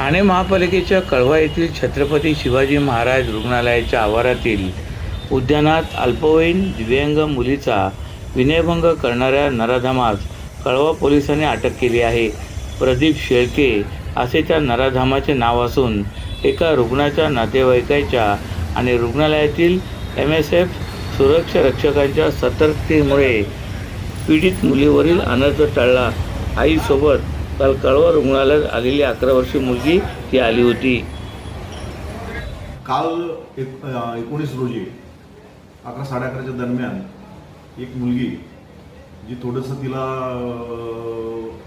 ठाणे महापालिकेच्या कळवा येथील छत्रपती शिवाजी महाराज रुग्णालयाच्या आवारातील उद्यानात अल्पवयीन दिव्यांग मुलीचा विनयभंग करणाऱ्या नराधामास कळवा पोलिसांनी अटक केली आहे. प्रदीप शेळके असे त्या नराधामाचे नाव असून एका रुग्णाच्या नातेवाईकाच्या आणि रुग्णालयातील एम एस एफ सुरक्षा रक्षकांच्या सतर्कतेमुळे पीडित मुलीवरील अनर्थ टळला. आईसोबत काल कळवा रुग्णालयात आलेली अकरा वर्षीय मुलगी ती आली होती. काल एक एकोणीस रोजी अकरा साडे अकराच्या दरम्यान एक मुलगी जी थोडंसं तिला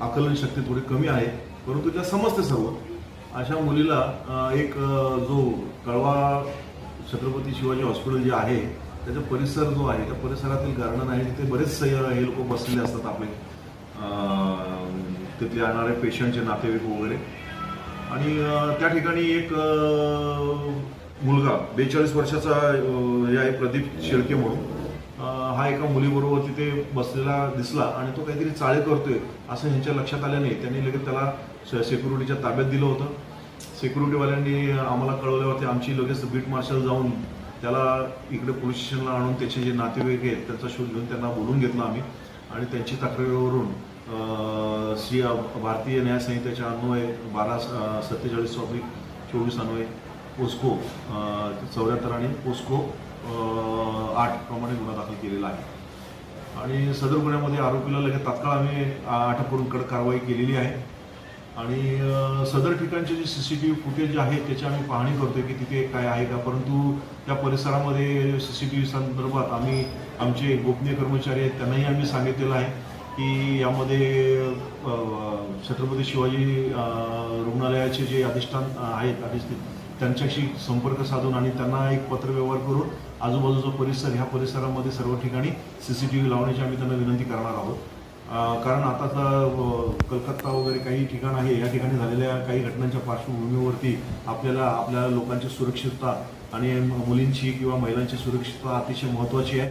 आकलन शक्ती थोडी कमी आहे परंतु तिला समजते सर्व. अशा मुलीला एक जो कळवा छत्रपती शिवाजी हॉस्पिटल जे आहे त्याचा परिसर जो आहे त्या परिसरातील गार्डन आहे तिथे बरेच हे लोक बसलेले असतात आपले. तिथले येणारे पेशंटचे नातेवाईक वगैरे. आणि त्या ठिकाणी एक मुलगा बेचाळीस वर्षाचा या हे आहे प्रदीप शेळके म्हणून हा एका मुलीबरोबर तिथे बसलेला दिसला आणि तो काहीतरी चाळे करतोय असं ह्यांच्या लक्षात आल्याने त्यांनी लगेच त्याला सिक्युरिटीच्या ताब्यात दिलं होतं. सिक्युरिटीवाल्यांनी आम्हाला कळवल्यावरती आमची लगेच बीट मार्शल जाऊन त्याला इकडे पोलीस स्टेशनला आणून त्याचे जे नातेवाईक आहेत त्यांचा शोध घेऊन त्यांना बोलून घेतलं आम्ही. आणि त्यांची तक्रारीवरून अ, श्री भारतीय न्याय संहितेच्या अन्वये बारा सत्तेचाळीस ऑब्लिक चोवीस अन्वये पोस्को चौऱ्याहत्तर आणि पोस्को आठ प्रमाणे गुन्हा दाखल केलेला आहे. आणि सदर गुन्ह्यामध्ये आरोपीला लगेच तात्काळ आम्ही अटक करून कडक कारवाई केलेली आहे. आणि सदर ठिकाणचे जे C C T V footage जे आहे त्याची आम्ही पाहणी करतोय की तिथे काय आहे का? परंतु त्या परिसरामध्ये सी सी टी व्ही संदर्भात आम्ही आमचे गोपनीय कर्मचारी आहेत त्यांनाही आम्ही सांगितलेलं आहे की यामध्ये छत्रपती शिवाजी रुग्णालयाचे जे अधिष्ठान आहेत अधिष्ठित त्यांच्याशी संपर्क साधून आणि त्यांना एक पत्रव्यवहार करून आजूबाजूचा परिसर ह्या परिसरामध्ये सर्व ठिकाणी सी सी टी व्ही लावण्याची आम्ही त्यांना विनंती करणार आहोत. कारण आता कलकत्ता वगैरे काही ठिकाण आहे या ठिकाणी झालेल्या काही घटनांच्या पार्श्वभूमीवरती आपल्याला आपल्या लोकांची सुरक्षितता आणि मुलींची किंवा महिलांची सुरक्षितता अतिशय महत्त्वाची आहे.